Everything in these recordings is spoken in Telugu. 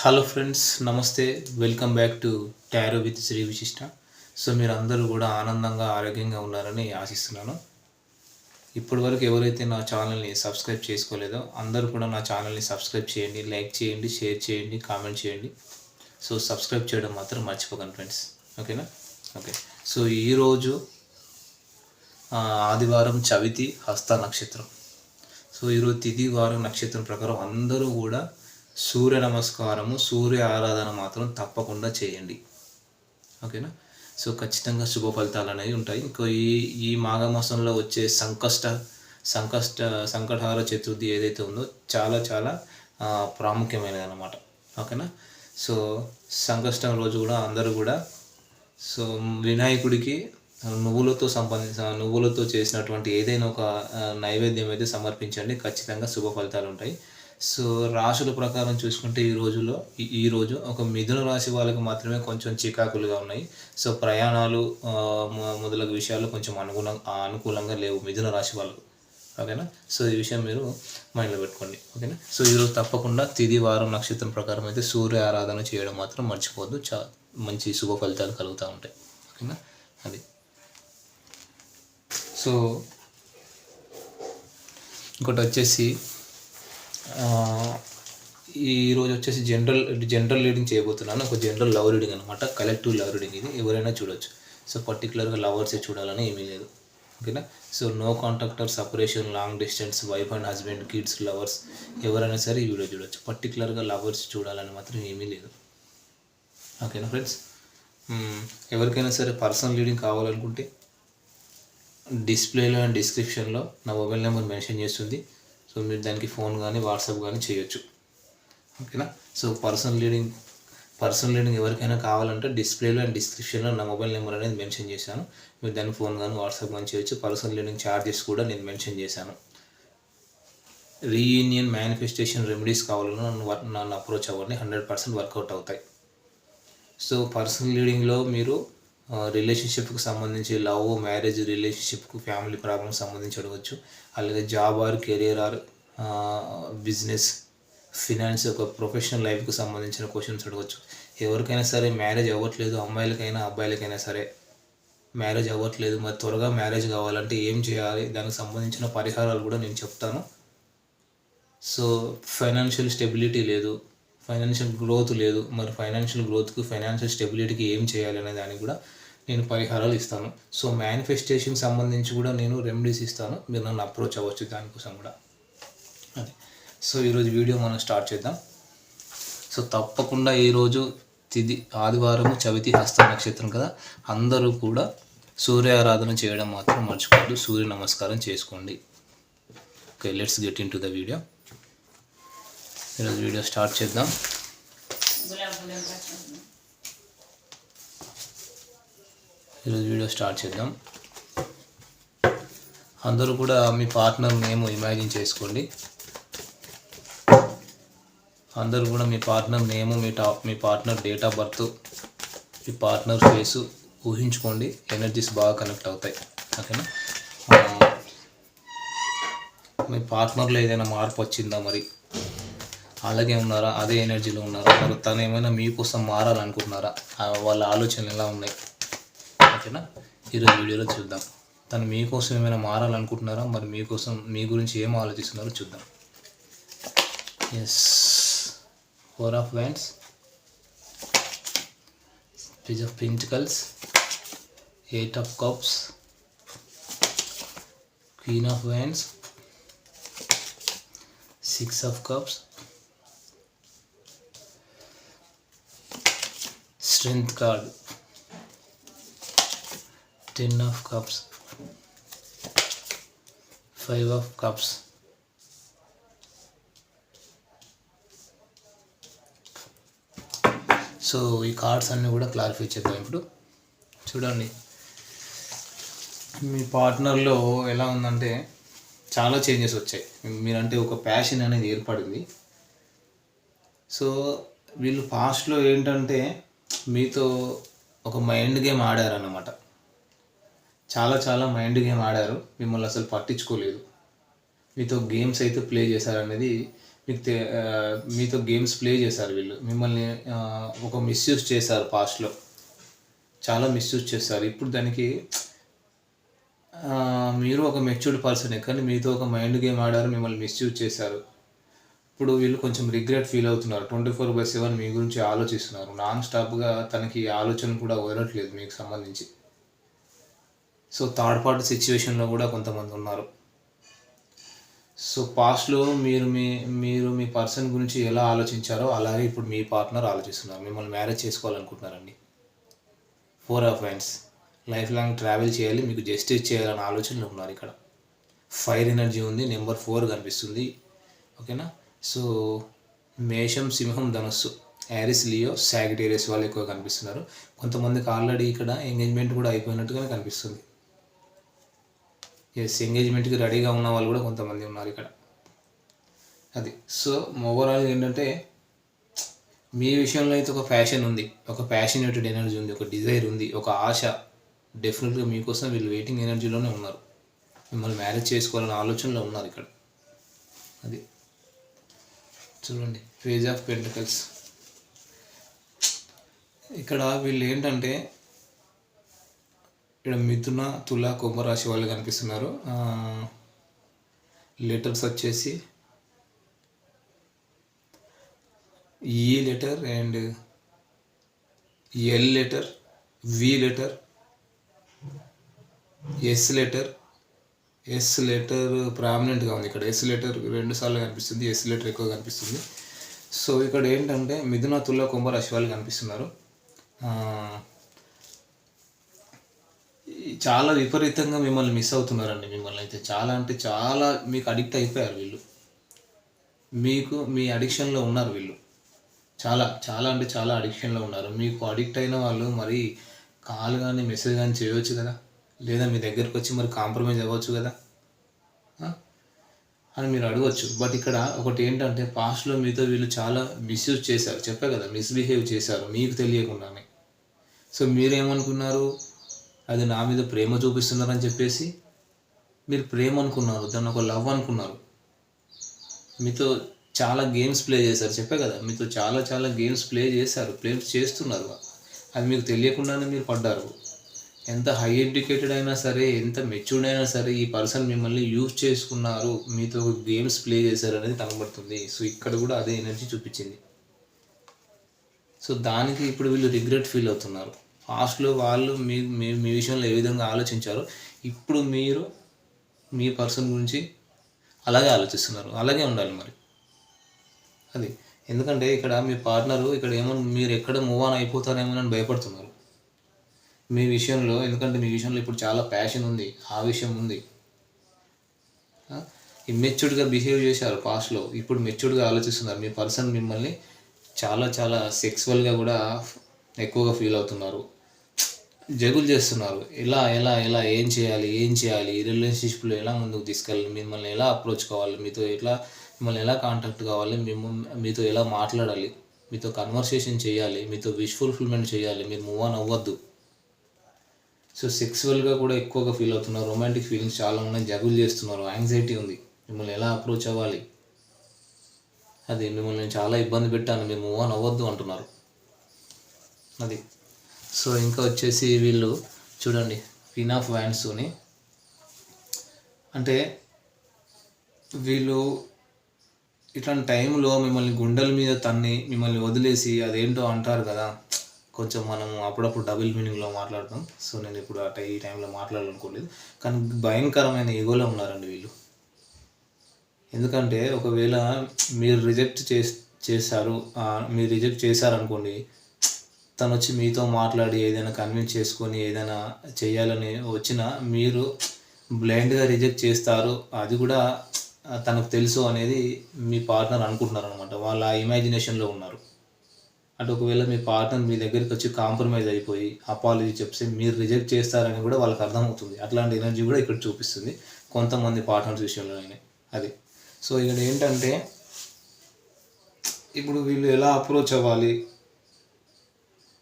హలో ఫ్రెండ్స్ నమస్తే. Welcome back to tarot with Shri Vishishta so మీరు అందరూ కూడా ఆనందంగా ఆరోగ్యంగా ఉన్నారని ఆశిస్తున్నాను. ఇప్పటి వరకు ఎవరైతే నా ఛానల్ని సబ్స్క్రైబ్ చేసుకోలేదో అందరూ కూడా నా ఛానల్ని సబ్స్క్రైబ్ చేయండి లైక్ చేయండి షేర్ చేయండి కామెంట్ చేయండి. సో సబ్స్క్రైబ్ చేయడం మాత్రం మర్చిపోకండి ఫ్రెండ్స్ ఓకేనా ఓకే సో ఈరోజు ఆదివారం చవితి హస్త నక్షత్రం. సో ఈరోజు తిది వారం నక్షత్రం ప్రకారం అందరూ కూడా సూర్య నమస్కారము సూర్య ఆరాధన మాత్రం తప్పకుండా చేయండి. ఓకేనా? సో ఖచ్చితంగా శుభ ఫలితాలు అనేవి ఉంటాయి. ఇంకో ఈ ఈ మాఘమాసంలో వచ్చే సంకష్ట సంకష్ట సంకటహార చతుర్థి ఏదైతే ఉందో చాలా చాలా ప్రాముఖ్యమైనది అనమాట ఓకేనా? సో సంకష్టం రోజు కూడా అందరూ కూడా సో వినాయకుడికి నువ్వులతో సంబంధించిన నువ్వులతో చేసినటువంటి ఏదైనా ఒక నైవేద్యం అయితే సమర్పించండి. ఖచ్చితంగా శుభ ఫలితాలు ఉంటాయి. సో రాశుల ప్రకారం చూసుకుంటే ఈ రోజులో ఈ- ఈ రోజు ఒక మిథున రాశి వాళ్ళకి మాత్రమే కొంచెం చికాకులుగా ఉన్నాయి. సో ప్రయాణాలు మొదలగు విషయాలు కొంచెం అనుగుణ అనుకూలంగా లేవు మిథున రాశి వాళ్ళకు ఓకేనా? సో ఈ విషయం మీరు మైండ్లో పెట్టుకోండి. ఓకేనా? సో ఈరోజు తప్పకుండా తిది వారం నక్షత్రం ప్రకారం అయితే సూర్య ఆరాధన చేయడం మాత్రం మర్చిపోవద్దు. చా మంచి శుభ ఫలితాలు కలుగుతూ ఉంటాయి. ఓకేనా? అది. సో ఇంకోటి వచ్చేసి ఈరోజు వచ్చేసి జనరల్ జనరల్ రీడింగ్ చేయబోతున్నాను. ఒక జనరల్ లవ్ రీడింగ్ అనమాట కలెక్టివ్ లవ్ రీడింగ్ ఇది. ఎవరైనా చూడొచ్చు. సో పర్టికులర్గా లవర్సే చూడాలని ఏమీ లేదు. ఓకేనా? So no contact or separation long distance wife and husband kids lovers ఎవరైనా సరే ఈ వీడియో చూడొచ్చు. పర్టికులర్గా లవర్స్ చూడాలని మాత్రం ఏమీ లేదు. ఓకేనా ఫ్రెండ్స్ ఎవరికైనా సరే పర్సనల్ రీడింగ్ కావాలనుకుంటే డిస్ప్లేలో అండ్ డిస్క్రిప్షన్లో నా మొబైల్ నెంబర్ మెన్షన్ చేస్తుంది. సో మీరు దానికి ఫోన్ కానీ వాట్సాప్ కానీ చేయొచ్చు. ఓకేనా? So personal reading personal reading ఎవరికైనా కావాలంటే డిస్ప్లేలో అండ్ డిస్క్రిప్షన్లో నా మొబైల్ నెంబర్ అనేది మెన్షన్ చేశాను. మీరు దానికి ఫోన్ కానీ వాట్సాప్ కానీ చేయొచ్చు. పర్సనల్ లీడింగ్ ఛార్జెస్ కూడా నేను మెన్షన్ చేశాను. రీయూనియన్ మేనిఫెస్టేషన్ రెమెడీస్ కావాలన్నా నన్ను నన్ను అప్రోచ్ అవ్వండి. హండ్రెడ్ పర్సెంట్ వర్కౌట్ అవుతాయి. సో పర్సనల్ లీడింగ్లో మీరు రిలేషన్షిప్కి సంబంధించి లవ్ మ్యారేజ్ రిలేషన్షిప్కు ఫ్యామిలీ ప్రాబ్లమ్స్ సంబంధించి అడగచ్చు. అలాగే job or career or business finance ఒక ప్రొఫెషనల్ లైఫ్కి సంబంధించిన క్వశ్చన్స్ అడగచ్చు. ఎవరికైనా సరే మ్యారేజ్ అవ్వట్లేదు అమ్మాయిలకైనా అబ్బాయిలకైనా సరే మ్యారేజ్ అవ్వట్లేదు. మరి త్వరగా మ్యారేజ్ కావాలంటే ఏం చేయాలి? దానికి సంబంధించిన పరిహారాలు కూడా నేను చెప్తాను. సో ఫైనాన్షియల్ స్టెబిలిటీ లేదు ఫైనాన్షియల్ గ్రోత్ లేదు. మరి ఫైనాన్షియల్ గ్రోత్కి ఫైనాన్షియల్ స్టెబిలిటీకి ఏం చేయాలి అనే దానికి కూడా నేను పరిహారాలు ఇస్తాను. సో మేనిఫెస్టేషన్ సంబంధించి కూడా నేను రెమెడీస్ ఇస్తాను. మీరు నన్ను అప్రోచ్ అవ్వచ్చు దానికోసం కూడా. అది. సో ఈరోజు వీడియో మనం స్టార్ట్ చేద్దాం. సో తప్పకుండా ఈరోజు తిది ఆదివారము చవితి హస్త నక్షత్రం కదా? అందరూ కూడా సూర్య ఆరాధన చేయడం మాత్రం మర్చిపోద్దు సూర్య నమస్కారం చేసుకోండి. Okay let's get into the video ఈరోజు వీడియో స్టార్ట్ చేద్దాం. ఈరోజు వీడియో స్టార్ట్ చేద్దాం. అందరూ కూడా మీ పార్ట్నర్ నేమ్ ఇమాజిన్ చేసుకోండి. అందరూ కూడా మీ పార్ట్నర్ నేము మీ టాప్ మీ పార్ట్నర్ డేట్ ఆఫ్ బర్త్ మీ పార్ట్నర్ ఫేసు ఊహించుకోండి. ఎనర్జీస్ బాగా కనెక్ట్ అవుతాయి. ఓకేనా? మీ పార్ట్నర్లో ఏదైనా మార్పు వచ్చిందా మరి? అలాగే ఉన్నారా? అదే ఎనర్జీలో ఉన్నారా? మరి తను ఏమైనా మీకోసం మారాలనుకుంటున్నారా? వాళ్ళ ఆలోచనలు ఎలా ఉన్నాయి? ఓకేనా? ఈరోజు వీడియోలో చూద్దాం. తను మీకోసం ఏమైనా మారాలనుకుంటున్నారా? మరి మీకోసం మీ గురించి ఏం ఆలోచిస్తున్నారో చూద్దాం. Yes four of wands page of pentacles eight of cups queen of wands six of cups strength card 10 of cups. 5 of cups. So ఈ కార్డ్స్ అన్నీ కూడా క్లారిఫై చేద్దాం ఇప్పుడు. చూడండి. మీ పార్ట్నర్లో ఎలా ఉందంటే చాలా చేంజెస్ వచ్చాయి. మీరంటే ఒక ప్యాషన్ అనేది ఏర్పడింది. సో వీళ్ళు పాస్ట్లో ఏంటంటే మీతో ఒక మైండ్ గేమ్ ఆడారన్నమాట. చాలా చాలా మైండ్ గేమ్ ఆడారు. మిమ్మల్ని అసలు పట్టించుకోలేదు. మీతో గేమ్స్ అయితే ప్లే చేశారనేది మీకు మీతో గేమ్స్ ప్లే చేశారు వీళ్ళు. మిమ్మల్ని ఒక మిస్యూజ్ చేశారు పాస్ట్లో చాలా మిస్యూజ్ చేస్తారు ఇప్పుడు దానికి మీరు ఒక మెచ్యూర్డ్ పర్సనే కానీ మీతో ఒక మైండ్ గేమ్ ఆడారు మిమ్మల్ని మిస్యూజ్ చేశారు. ఇప్పుడు వీళ్ళు కొంచెం రిగ్రెట్ ఫీల్ అవుతున్నారు. ట్వంటీ ఫోర్ బై సెవెన్ మీ గురించి ఆలోచిస్తున్నారు. నాన్ స్టాప్గా తనకి ఆలోచన కూడా వదలట్లేదు మీకు సంబంధించి. సో థర్డ్ పార్టీ సిచ్యువేషన్లో కూడా కొంతమంది ఉన్నారు. సో పాస్ట్లో మీరు మీ మీరు మీ పర్సన్ గురించి ఎలా ఆలోచించారో అలాగే ఇప్పుడు మీ పార్ట్నర్ ఆలోచిస్తున్నారు. మిమ్మల్ని marriage చేసుకోవాలనుకుంటున్నారండి. Four of friends life long travel చేయాలి మీకు జస్టిస్ చేయాలనే ఆలోచనలో ఉన్నారు ఇక్కడ. ఫైర్ ఎనర్జీ ఉంది నెంబర్ ఫోర్ కనిపిస్తుంది. ఓకేనా? సో మేషం సింహం ధనస్సు యారిస్ లియో సాగిటేరియస్ వాళ్ళు ఎక్కువ కనిపిస్తున్నారు. కొంతమందికి ఆల్రెడీ ఇక్కడ ఎంగేజ్మెంట్ కూడా అయిపోయినట్టుగానే కనిపిస్తుంది. ఎస్ ఎంగేజ్మెంట్కి రెడీగా ఉన్న వాళ్ళు కూడా కొంతమంది ఉన్నారు ఇక్కడ. అది. సో ఓవరాల్ ఏంటంటే మీ విషయంలో అయితే ఒక ఫ్యాషన్ ఉంది. ఒక ప్యాషనేటెడ్ ఎనర్జీ ఉంది. ఒక డిజైర్ ఉంది. ఒక ఆశ. డెఫినెట్గా మీకోసం వీళ్ళు వెయిటింగ్ ఎనర్జీలోనే ఉన్నారు. మిమ్మల్ని మ్యారేజ్ చేసుకోవాలనే ఆలోచనలో ఉన్నారు ఇక్కడ. అది. చూడండి. పేజ్ ఆఫ్ పెంటకల్స్ ఇక్కడ వీళ్ళు ఏంటంటే ఇక్కడ మిథున తుల కుంభరాశి వాళ్ళు కనిపిస్తున్నారు. లెటర్స్ వచ్చేసి E letter and L letter V letter S letter S letter ప్రామినెంట్గా ఉంది ఇక్కడ. ఎస్ లెటర్ రెండు సార్లు కనిపిస్తుంది ఎస్ లెటర్ ఎక్కువ కనిపిస్తుంది. సో ఇక్కడ ఏంటంటే మిథున తుల కుంభరాశి వాళ్ళు కనిపిస్తున్నారు. చాలా విపరీతంగా మిమ్మల్ని మిస్ అవుతున్నారండి మిమ్మల్ని అయితే. చాలా అంటే చాలా మీకు అడిక్ట్ అయిపోయారు వీళ్ళు. మీకు మీ అడిక్షన్లో ఉన్నారు వీళ్ళు. చాలా చాలా అంటే చాలా అడిక్షన్లో ఉన్నారు. మీకు అడిక్ట్ అయిన వాళ్ళు మరి కాల్ కానీ మెసేజ్ కానీ చేయవచ్చు కదా? లేదా మీ దగ్గరకు వచ్చి మరి కాంప్రమైజ్ అవ్వచ్చు కదా? అని మీరు అడగవచ్చు బట్ ఇక్కడ ఒకటి ఏంటంటే పాస్ట్లో మీతో వీళ్ళు చాలా మిస్యూజ్ చేశారు. చెప్పా కదా మిస్బిహేవ్ చేశారు. మీకు తెలియకుండానే. సో మీరేమనుకున్నారు? అది నా మీద ప్రేమ చూపిస్తున్నారని చెప్పేసి మీరు ప్రేమ అనుకున్నారు దాన్ని ఒక లవ్ అనుకున్నారు. మీతో చాలా గేమ్స్ ప్లే చేశారు చెప్పే కదా. మీతో చాలా చాలా గేమ్స్ ప్లే చేశారు ప్లే చేస్తున్నారు. అది మీకు తెలియకుండానే మీరు పడ్డారు. ఎంత హై ఎడ్యుకేటెడ్ అయినా సరే ఎంత మెచ్యూర్డ్ అయినా సరే ఈ పర్సన్ మిమ్మల్ని యూజ్ చేసుకున్నారు. మీతో గేమ్స్ ప్లే చేశారు అనేది కనబడుతుంది. సో ఇక్కడ కూడా అదే ఎనర్జీ చూపించింది. సో దానికి ఇప్పుడు వీళ్ళు రిగ్రెట్ ఫీల్ అవుతున్నారు. పాస్ట్లో వాళ్ళు మీ మీ మీ విషయంలో ఏ విధంగా ఆలోచించారో ఇప్పుడు మీరు మీ పర్సన్ గురించి అలాగే ఆలోచిస్తున్నారు. అలాగే ఉండాలి మరి. అది. ఎందుకంటే ఇక్కడ మీ పార్ట్నరు ఇక్కడ ఏమో మీరు ఎక్కడ మూవ్ ఆన్ అయిపోతారేమో అని భయపడుతున్నారు. మీ విషయంలో ఎందుకంటే మీ విషయంలో ఇప్పుడు చాలా ప్యాషన్ ఉంది ఆ? విషయం ఉంది ఇమ్మెచ్యూర్డ్గా బిహేవ్ చేశారు పాస్ట్లో. ఇప్పుడు మెచ్యూర్డ్గా ఆలోచిస్తున్నారు. మీ పర్సన్ మిమ్మల్ని చాలా చాలా సెక్సువల్గా కూడా ఎక్కువగా ఫీల్ అవుతున్నారు. జగులు చేస్తున్నారు. ఎలా ఎలా ఎలా ఏం చేయాలి ఏం చేయాలి రిలేషన్షిప్లో ఎలా ముందుకు తీసుకెళ్ళాలి మిమ్మల్ని ఎలా అప్రోచ్ కావాలి మీతో ఎట్లా మిమ్మల్ని ఎలా కాంటాక్ట్ కావాలి మేము మీతో ఎలా మాట్లాడాలి మీతో కన్వర్సేషన్ చేయాలి మీతో విష్ ఫుల్ఫిల్మెంట్ చేయాలి మీరు మూవ్ ఆన్ అవ్వద్దు. సో సెక్సువల్గా కూడా ఎక్కువగా ఫీల్ అవుతున్నారు. రొమాంటిక్ ఫీలింగ్స్ చాలా ఉన్నాయి. జగులు చేస్తున్నారు. యాంగ్జైటీ ఉంది. మిమ్మల్ని ఎలా అప్రోచ్ అవ్వాలి? అది మిమ్మల్ని నేను చాలా ఇబ్బంది పెట్టాను. మీరు మూవ్ ఆన్ అవ్వద్దు అంటున్నారు. అది సో ఇంకా వచ్చేసి వీళ్ళు చూడండి పిన్ ఆఫ్ వ్యాండ్స్తోని అంటే వీళ్ళు ఇట్లాంటి టైంలో మిమ్మల్ని గుండెల మీద తన్ని మిమ్మల్ని వదిలేసి అదేంటో అంటారు కదా. కొంచెం మనం అప్పుడప్పుడు డబుల్ మీనింగ్లో మాట్లాడతాం. సో నేను ఇప్పుడు అట్ట ఈ టైంలో మాట్లాడాలనుకోలేదు. కానీ భయంకరమైన ఈగోలో ఉన్నారండి వీళ్ళు. ఎందుకంటే ఒకవేళ మీరు రిజెక్ట్ చేస్ చేశారు మీరు రిజెక్ట్ చేశారనుకోండి తను వచ్చి మీతో మాట్లాడి ఏదైనా కన్విన్స్ చేసుకొని ఏదైనా చేయాలని వచ్చినా మీరు బ్లైండ్గా రిజెక్ట్ చేస్తారు. అది కూడా తనకు తెలుసు అనేది మీ పార్ట్నర్ అనుకుంటున్నారు అనమాట వాళ్ళ ఇమాజినేషన్లో ఉన్నారు. అంటే ఒకవేళ మీ పార్ట్నర్ మీ దగ్గరికి వచ్చి కాంప్రమైజ్ అయిపోయి అపాలజీ చెప్తే మీరు రిజెక్ట్ చేస్తారని కూడా వాళ్ళకి అర్థమవుతుంది. అట్లాంటి ఎనర్జీ కూడా ఇక్కడ చూపిస్తుంది. కొంతమంది పార్ట్నర్స్ విషయంలోనే అది. సో ఇక్కడ ఏంటంటే ఇప్పుడు వీళ్ళు ఎలా అప్రోచ్ అవ్వాలి?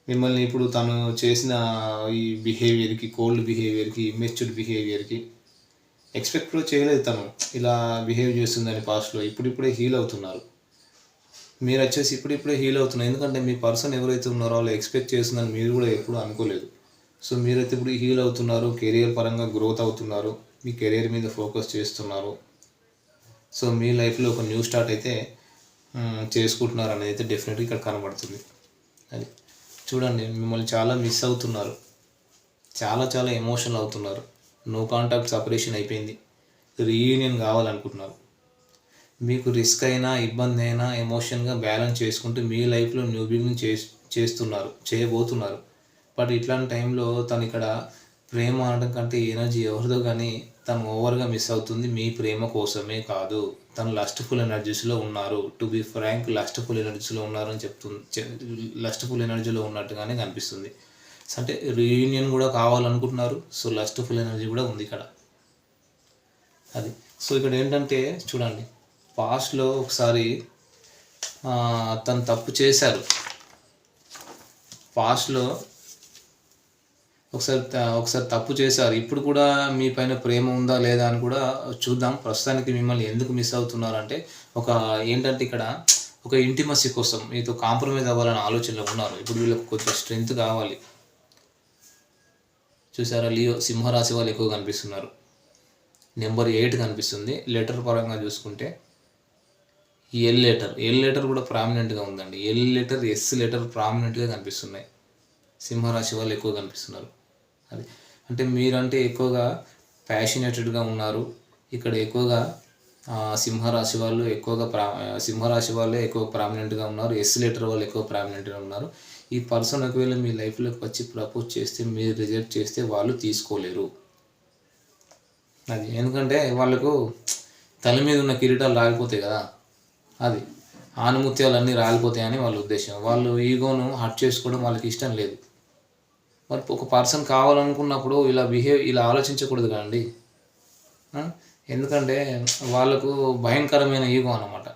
మిమ్మల్ని ఇప్పుడు తను చేసిన ఈ బిహేవియర్కి కోల్డ్ బిహేవియర్కి మెచ్యూర్డ్ బిహేవియర్కి ఎక్స్పెక్ట్ కూడా చేయలేదు తను. ఇలా బిహేవ్ చేస్తుందని పాస్ట్లో ఇప్పుడిప్పుడే హీల్ అవుతున్నారు. మీరు వచ్చేసి ఇప్పుడిప్పుడే హీల్ అవుతున్నారు. ఎందుకంటే మీ పర్సన్ ఎవరైతే ఉన్నారో వాళ్ళు ఎక్స్పెక్ట్ చేస్తుందని మీరు కూడా ఎప్పుడు అనుకోలేదు. సో మీరైతే ఇప్పుడు హీల్ అవుతున్నారు కెరియర్ పరంగా గ్రోత్ అవుతున్నారు మీ కెరియర్ మీద ఫోకస్ చేస్తున్నారు. సో మీ లైఫ్లో ఒక న్యూ స్టార్ట్ అయితే చేసుకుంటున్నారు అనేది అయితే డెఫినెట్గా ఇక్కడ కనబడుతుంది. అది. చూడండి మిమ్మల్ని చాలా మిస్ అవుతున్నారు. చాలా చాలా ఎమోషనల్ అవుతున్నారు. నో కాంటాక్ట్ సపరేషన్ అయిపోయింది. రీయూనియన్ కావాలనుకుంటున్నారు. మీకు రిస్క్ అయినా ఇబ్బంది అయినా ఎమోషన్గా బ్యాలెన్స్ చేసుకుంటూ మీ లైఫ్లో న్యూ బిగినింగ్ చే చేస్తున్నారు చేయబోతున్నారు. బట్ ఇట్లాంటి టైంలో తను ఇక్కడ ప్రేమ అనడం కంటే ఎనర్జీ ఎవరిదో కానీ తను ఓవర్గా మిస్ అవుతుంది. మీ ప్రేమ కోసమే కాదు. తను లస్ట్ఫుల్ ఎనర్జీస్లో ఉన్నారు. టు బి ఫ్రాంక్ లస్ట్ఫుల్ ఎనర్జీస్లో ఉన్నారు అని చెప్తుంది లస్ట్ఫుల్ ఎనర్జీలో ఉన్నట్టుగానే కనిపిస్తుంది. అంటే రీయూనియన్ కూడా కావాలనుకుంటున్నారు. సో లస్ట్ఫుల్ ఎనర్జీ కూడా ఉంది ఇక్కడ. అది. సో ఇక్కడ ఏంటంటే చూడండి. పాస్ట్లో ఒకసారి తను తప్పు చేశారు. పాస్ట్లో ఒకసారి ఒకసారి తప్పు చేశారు. ఇప్పుడు కూడా మీ పైన ప్రేమ ఉందా లేదా అని కూడా చూద్దాం. ప్రస్తుతానికి మిమ్మల్ని ఎందుకు మిస్ అవుతున్నారు అంటే ఒక ఏంటంటే ఇక్కడ ఒక ఇంటిమసీ కోసం మీతో కాంప్రమైజ్ అవ్వాలనే ఆలోచనలో ఉన్నారు. ఇప్పుడు వీళ్ళకి కొంచెం స్ట్రెంగ్త్ కావాలి. చూసారా? లియో సింహరాశి వాళ్ళు ఎక్కువ కనిపిస్తున్నారు. నెంబర్ ఎయిట్ కనిపిస్తుంది. లెటర్ పరంగా చూసుకుంటే ఎల్ లెటర్ ఎల్ లెటర్ కూడా ప్రామినెంట్గా ఉందండి. ఎల్ లెటర్ ఎస్ లెటర్ ప్రామినెంట్గా కనిపిస్తున్నాయి. సింహరాశి వాళ్ళు ఎక్కువ కనిపిస్తున్నారు. అది. అంటే మీరంటే ఎక్కువగా ప్యాషనేటెడ్గా ఉన్నారు. ఇక్కడ ఎక్కువగా సింహరాశి వాళ్ళు ఎక్కువగా ప్రా సింహరాశి వాళ్ళే ఎక్కువ ప్రామినెంట్గా ఉన్నారు. ఎస్ లెటర్ వాళ్ళు ఎక్కువ ప్రామినెంట్గా ఉన్నారు. ఈ పర్సన్ ఒకవేళ మీ లైఫ్లోకి వచ్చి ప్రపోజ్ చేస్తే మీరు రిజెక్ట్ చేస్తే వాళ్ళు తీసుకోలేరు. అది. ఎందుకంటే వాళ్ళకు తల మీద ఉన్న కిరీటాలు రాలిపోతాయి కదా. అది. ఆనుమూత్యాలు అన్నీ రాలిపోతాయని వాళ్ళ ఉద్దేశం. వాళ్ళు ఈగోను హట్ చేసుకోవడం వాళ్ళకి ఇష్టం లేదు. మరి ఒక పర్సన్ కావాలనుకున్నప్పుడు ఇలా బిహేవ్ ఇలా ఆలోచించకూడదు కదండి. ఎందుకంటే వాళ్ళకు భయంకరమైన ఈగో అనమాట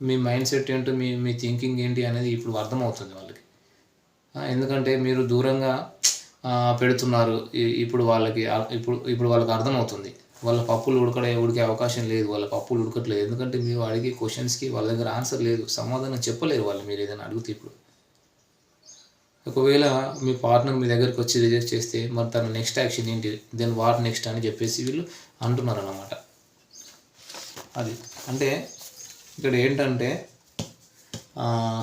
మీ మైండ్ సెట్ ఏంటో మీ మీ థింకింగ్ ఏంటి అనేది ఇప్పుడు అర్థమవుతుంది వాళ్ళకి. ఎందుకంటే మీరు దూరంగా పెడుతున్నారు. ఇప్పుడు వాళ్ళకి ఇప్పుడు ఇప్పుడు వాళ్ళకి అర్థమవుతుంది. వాళ్ళ పప్పులు ఉడకడే ఉడికే అవకాశం లేదు. వాళ్ళ పప్పులు ఉడకట్లేదు. ఎందుకంటే మీరు అడిగే క్వశ్చన్స్కి వాళ్ళ దగ్గర ఆన్సర్ లేదు. సమాధానం చెప్పలేరు వాళ్ళు మీరు ఏదైనా అడిగితే ఇప్పుడు. ఒకవేళ మీ పార్ట్నర్ మీ దగ్గరికి వచ్చి రిజెక్ట్ చేస్తే మరి తన నెక్స్ట్ యాక్షన్ ఏంటి? దెన్ వాట్ నెక్స్ట్ అని చెప్పేసి వీళ్ళు అంటున్నారు అన్నమాట అది. అంటే ఇక్కడ ఏంటంటే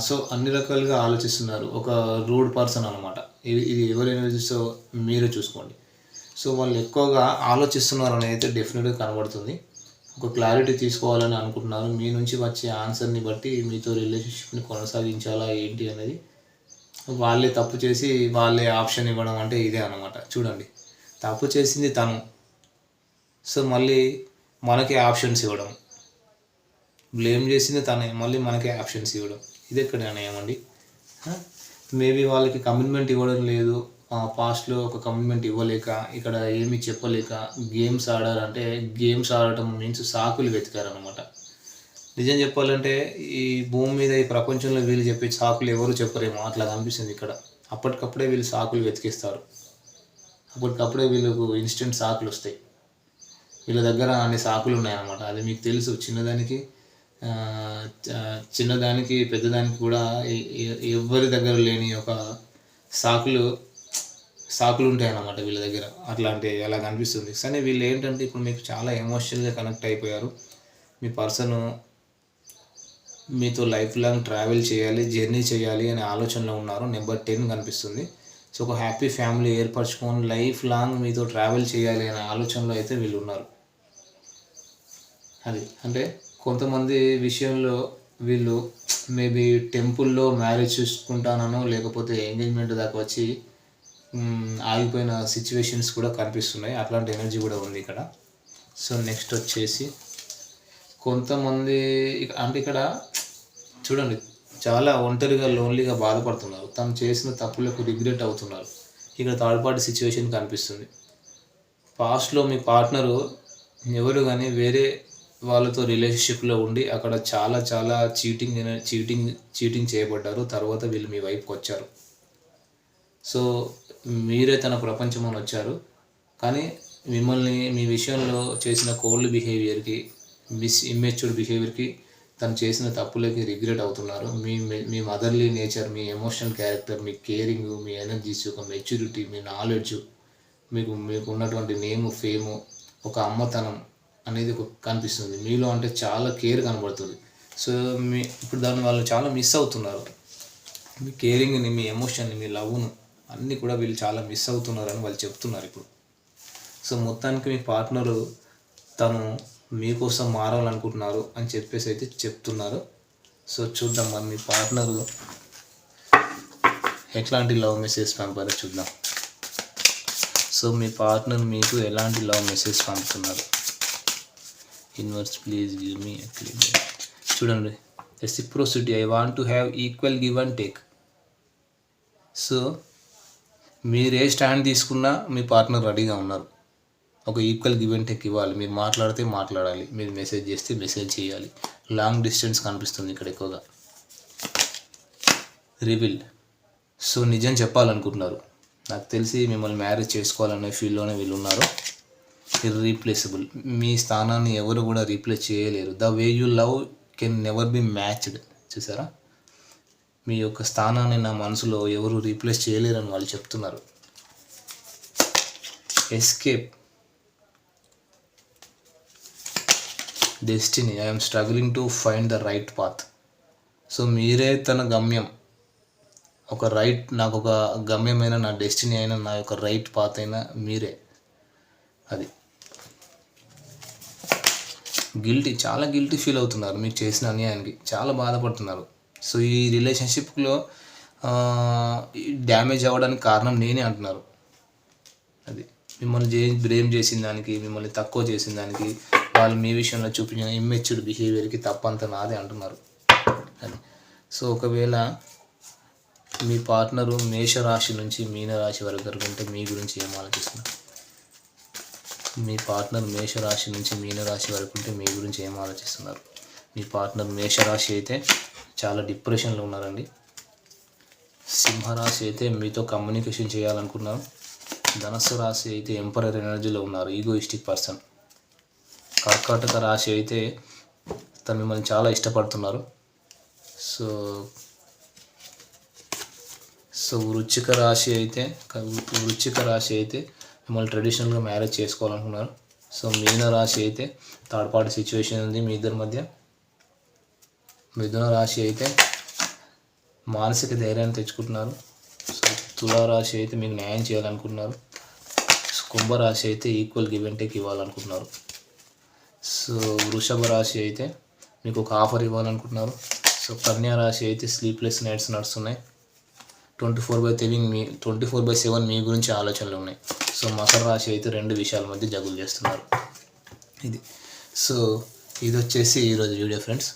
సో అన్ని రకాలుగా ఆలోచిస్తున్నారు. ఒక రూడ్ పర్సన్ అనమాట ఇది ఇది ఎవరు ఎనర్జీసో మీరే చూసుకోండి. సో వాళ్ళు ఎక్కువగా ఆలోచిస్తున్నారు అనేది అయితే డెఫినెట్గా కనబడుతుంది. ఒక క్లారిటీ తీసుకోవాలని అనుకుంటున్నారు. మీ నుంచి వచ్చే ఆన్సర్ని బట్టి మీతో రిలేషన్షిప్ని కొనసాగించాలా ఏంటి అనేది వాళ్ళే తప్పు చేసి వాళ్ళే ఆప్షన్ ఇవ్వడం అంటే ఇదే అనమాట చూడండి. తప్పు చేసింది తను. సో మళ్ళీ మనకే ఆప్షన్స్ ఇవ్వడం. బ్లేమ్ చేసింది తనే. మళ్ళీ మనకే ఆప్షన్స్ ఇవ్వడం. ఇది ఎక్కడ ఏమండి మేబీ వాళ్ళకి కమిట్మెంట్ ఇవ్వడం లేదు. పాస్ట్లో ఒక కమిట్మెంట్ ఇవ్వలేక ఇక్కడ ఏమీ చెప్పలేక గేమ్స్ ఆడారంటే గేమ్స్ ఆడటం మీన్స్ సాకులు వెతికారనమాట నిజం చెప్పాలంటే ఈ భూమి మీద ఈ ప్రపంచంలో వీళ్ళు చెప్పే సాకులు ఎవరు చెప్పరేమో అట్లా కనిపిస్తుంది ఇక్కడ. అప్పటికప్పుడే వీళ్ళు సాకులు వెతికిస్తారు. అప్పటికప్పుడే వీళ్ళకు ఇన్స్టెంట్ సాకులు వస్తాయి. వీళ్ళ దగ్గర అన్ని సాకులు ఉన్నాయన్నమాట. అది మీకు తెలుసు. చిన్నదానికి చిన్నదానికి పెద్దదానికి కూడా ఎవరి దగ్గర లేని ఒక సాకులు సాకులు ఉంటాయి అన్నమాట వీళ్ళ దగ్గర. అట్లాంటి అలా కనిపిస్తుంది. కానీ వీళ్ళు ఏంటంటే ఇప్పుడు మీకు చాలా ఎమోషనల్గా కనెక్ట్ అయిపోయారు. మీ పర్సన్ మీతో లైఫ్ లాంగ్ ట్రావెల్ చేయాలి జర్నీ చేయాలి అనే ఆలోచనలో ఉన్నారు. నెంబర్ టెన్ కనిపిస్తుంది. సో ఒక హ్యాపీ ఫ్యామిలీ ఏర్పరచుకొని లైఫ్ లాంగ్ మీతో ట్రావెల్ చేయాలి అనే ఆలోచనలో అయితే వీళ్ళు ఉన్నారు. అది. అంటే కొంతమంది విషయంలో వీళ్ళు మేబీ టెంపుల్లో మ్యారేజ్ చూసుకుంటానో లేకపోతే ఎంగేజ్మెంట్ దాకా వచ్చి ఆగిపోయిన సిచ్యువేషన్స్ కూడా కనిపిస్తున్నాయి. అట్లాంటి ఎనర్జీ కూడా ఉంది ఇక్కడ. సో నెక్స్ట్ వచ్చేసి కొంతమంది అంటే ఇక్కడ చూడండి చాలా ఒంటరిగా లోన్లీగా బాధపడుతున్నారు. తను చేసిన తప్పులకు రిగ్రెట్ అవుతున్నారు. ఇక్కడ థర్డ్ పార్టీ సిచ్యువేషన్ కనిపిస్తుంది. పాస్ట్లో మీ పార్ట్నరు ఎవరు కానీ వేరే వాళ్ళతో రిలేషన్షిప్లో ఉండి అక్కడ చాలా చాలా చీటింగ్ చీటింగ్ చీటింగ్ చేయబడ్డారు. తర్వాత వీళ్ళు మీ వైపుకి వచ్చారు. సో మీరే తన ప్రపంచం అని వచ్చారు. కానీ మిమ్మల్ని మీ విషయంలో చేసిన కోల్డ్ బిహేవియర్కి మిస్ ఇమ్మెచ్యూర్డ్ బిహేవియర్కి తను చేసిన తప్పులకి రిగ్రెట్ అవుతున్నారు. మీ మీ- మదర్లీ నేచర్ మీ ఎమోషనల్ క్యారెక్టర్ మీ కేరింగ్ మీ ఎనర్జీస్ ఒక మెచ్యూరిటీ మీ నాలెడ్జ్ మీకు మీకు ఉన్నటువంటి నేము ఫేము ఒక అమ్మతనం అనేది ఒక కనిపిస్తుంది. మీలో అంటే చాలా కేర్ కనబడుతుంది. సో మీ ఇప్పుడు దాన్ని వాళ్ళు చాలా మిస్ అవుతున్నారు. మీ కేరింగ్ని మీ ఎమోషన్ని మీ లవ్ను అన్నీ కూడా వీళ్ళు చాలా మిస్ అవుతున్నారని వాళ్ళు చెప్తున్నారు ఇప్పుడు. సో మొత్తానికి మీ పార్ట్నరు తను మీకోసం మారాలనుకుంటున్నారు అని చెప్పేసి అయితే చెప్తున్నారు. సో చూద్దాం మరి మీ పార్ట్నర్ ఎట్లాంటి లవ్ మెసేజ్ పంపారో చూద్దాం. సో మీ పార్ట్నర్ మీకు ఎలాంటి లవ్ మెసేజ్ పంపుతున్నారు? ఇన్వర్స్ ప్లీజ్ గివ్ మీ చూడండి. Reciprocity I want to have equal give and take so మీరు ఏ స్టాండ్ తీసుకున్నా మీ పార్ట్నర్ రెడీగా ఉన్నారు. ఒక ఈక్వల్ గివ్ అండ్ టెక్ ఇవ్వాలి. మీరు మాట్లాడితే మాట్లాడాలి. మీరు మెసేజ్ చేస్తే మెసేజ్ చేయాలి. లాంగ్ డిస్టెన్స్ కనిపిస్తుంది ఇక్కడ ఎక్కువగా. రివిల్ సో నిజం చెప్పాలనుకుంటున్నారు. నాకు తెలిసి మిమ్మల్ని మ్యారేజ్ చేసుకోవాలనే ఫీల్డ్లోనే వీళ్ళు ఉన్నారు. రీప్లేసబుల్ మీ స్థానాన్ని ఎవరు కూడా రీప్లేస్ చేయలేరు. The way you love can never be matched చూసారా? మీ యొక్క స్థానాన్ని నా మనసులో ఎవరు రీప్లేస్ చేయలేరని వాళ్ళు చెప్తున్నారు. Escape destiny I'm struggling to find the right path so మీరే తన గమ్యం. ఒక రైట్ నాకు ఒక గమ్యమైన నా డెస్టినీ అయినా నా యొక్క రైట్ పాత్ అయినా మీరే. అది. గిల్టీ చాలా గిల్టీ ఫీల్ అవుతున్నారు మీకు చేసిన అన్యాయానికి. చాలా బాధపడుతున్నారు. సో ఈ రిలేషన్షిప్లో డ్యామేజ్ అవ్వడానికి కారణం నేనే అంటున్నారు. అది. మిమ్మల్ని బ్లేమ్ చేసిన దానికి మిమ్మల్ని తక్కువ చేసిన దానికి వాళ్ళు మీ విషయంలో చూపించిన ఇమ్మెచ్యూర్ బిహేవియర్కి తప్పంత నాదే అంటున్నారు. అని. సో ఒకవేళ మీ పార్ట్నరు మేషరాశి నుంచి మీనరాశి వరకు ఉంటే మీ గురించి ఏం ఆలోచిస్తున్నారు? మీ పార్ట్నర్ మేషరాశి నుంచి మీనరాశి వరకు ఉంటే మీ గురించి ఏం ఆలోచిస్తున్నారు? మీ పార్ట్నర్ మేషరాశి అయితే చాలా డిప్రెషన్లో ఉన్నారండి. సింహరాశి అయితే మీతో కమ్యూనికేషన్ చేయాలనుకున్నారు. ధనస్సు రాశి అయితే ఎంపరర్ ఎనర్జీలో ఉన్నారు. ఈగోయిస్టిక్ పర్సన్ కర్కాటక రాశి అయితే తను మిమ్మల్ని చాలా ఇష్టపడుతున్నారు. సో సో వృచ్చిక రాశి అయితే వృచ్చిక రాశి అయితే మిమ్మల్ని ట్రెడిషనల్గా మ్యారేజ్ చేసుకోవాలనుకున్నారు. సో మీన రాశి అయితే థర్డ్ పార్టీ సిచ్యువేషన్ ఉంది మీ ఇద్దరి మధ్య. మిథున రాశి అయితే మానసిక ధైర్యాన్ని తెచ్చుకుంటున్నారు. సో తులారాశి అయితే మీకు న్యాయం చేయాలనుకుంటున్నారు. కుంభరాశి అయితే ఈక్వల్ గివ్ అండ్ టేక్ ఇవ్వాలనుకుంటున్నారు. సో వృషభ రాశి అయితే మీకు ఒక ఆఫర్ ఇవ్వాలనుకుంటున్నారు. సో కన్యా రాశి అయితే స్లీప్లెస్ నైట్స్ నడుస్తున్నాయి. ట్వంటీ ఫోర్ బై సెవెన్ మీ ట్వంటీ ఫోర్ బై సెవెన్ మీ గురించి ఆలోచనలు ఉన్నాయి. సో మకర రాశి అయితే రెండు విషయాల మధ్య జగులు చేస్తున్నారు. ఇది. సో ఇది వచ్చేసి ఈరోజు వీడియో ఫ్రెండ్స్.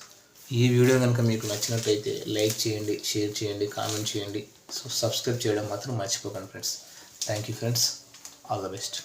ఈ వీడియో కనుక మీకు నచ్చినట్లయితే లైక్ చేయండి షేర్ చేయండి కామెంట్ చేయండి. సో సబ్స్క్రైబ్ చేయడం మాత్రం మర్చిపోకండి friends. Thank you friends all the best